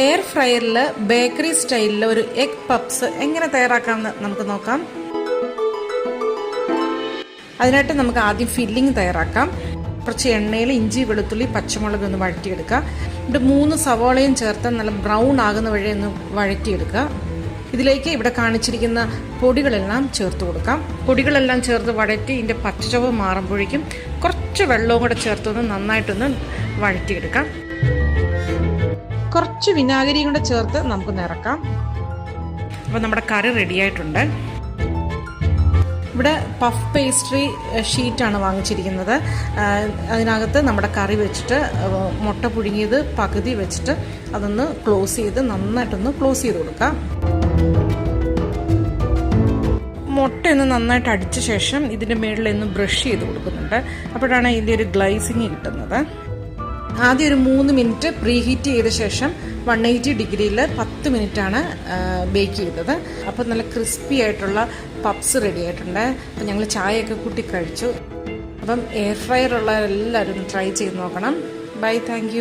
Air ഫ്രയറിൽ bakery സ്റ്റൈലിൽ ഒരു egg puffs എങ്ങനെ തയ്യാറാക്കാമെന്ന് നമുക്ക് നോക്കാം. അതിനായിട്ട് നമുക്ക് ആദ്യം ഫില്ലിംഗ് തയ്യാറാക്കാം. കുറച്ച് എണ്ണയിൽ ഇഞ്ചി വെളുത്തുള്ളി പച്ചമുളക് ഒന്ന് വഴറ്റിയെടുക്കുക. എന്നിട്ട് മൂന്ന് സവോളയും ചേർത്ത് നല്ല ബ്രൗൺ ആകുന്ന വഴി ഒന്ന് വഴറ്റിയെടുക്കുക. ഇതിലേക്ക് ഇവിടെ കാണിച്ചിരിക്കുന്ന പൊടികളെല്ലാം ചേർത്ത് കൊടുക്കാം. പൊടികളെല്ലാം ചേർത്ത് വഴറ്റി ഇതിന്റെ പച്ചച്ചവ് മാറുമ്പോഴേക്കും കുറച്ച് വെള്ളവും കൂടെ ചേർത്തൊന്ന് നന്നായിട്ടൊന്ന് വഴറ്റിയെടുക്കാം. കുറച്ച് വിനാഗിരിയും കൂടെ ചേർത്ത് നമുക്ക് നിറക്കാം. അപ്പോൾ നമ്മുടെ കറി റെഡി ആയിട്ടുണ്ട്. ഇവിടെ പഫ് പേസ്ട്രി ഷീറ്റാണ് വാങ്ങിച്ചിരിക്കുന്നത്. അതിനകത്ത് നമ്മുടെ കറി വെച്ചിട്ട് മുട്ട പുഴുങ്ങിയത് പകുതി വെച്ചിട്ട് അതൊന്ന് ക്ലോസ് ചെയ്ത് നന്നായിട്ടൊന്ന് ക്ലോസ് ചെയ്ത് കൊടുക്കാം. മുട്ടയൊന്ന് നന്നായിട്ട് അടിച്ച ശേഷം ഇതിന്റെ മുകളിലൊന്ന് ബ്രഷ് ചെയ്ത് കൊടുക്കുന്നുണ്ട്. അപ്പോഴാണ് ഇതിന്റെ ഒരു ഗ്ലൈസിങ് കിട്ടുന്നത്. ആദ്യം ഒരു മൂന്ന് മിനിറ്റ് പ്രീ ഹീറ്റ് ചെയ്ത ശേഷം വൺ എയ്റ്റി ഡിഗ്രിയിൽ പത്ത് മിനിറ്റാണ് ബേക്ക് ചെയ്തത്. അപ്പോൾ നല്ല ക്രിസ്പി ആയിട്ടുള്ള പപ്സ് റെഡി ആയിട്ടുണ്ട്. അപ്പോൾ ഞങ്ങൾ ചായയൊക്കെ കൂട്ടി കഴിച്ചു. അപ്പം എയർ ഫ്രയർ ഉള്ള എല്ലാവരും ട്രൈ ചെയ്ത് നോക്കണം. Bye thank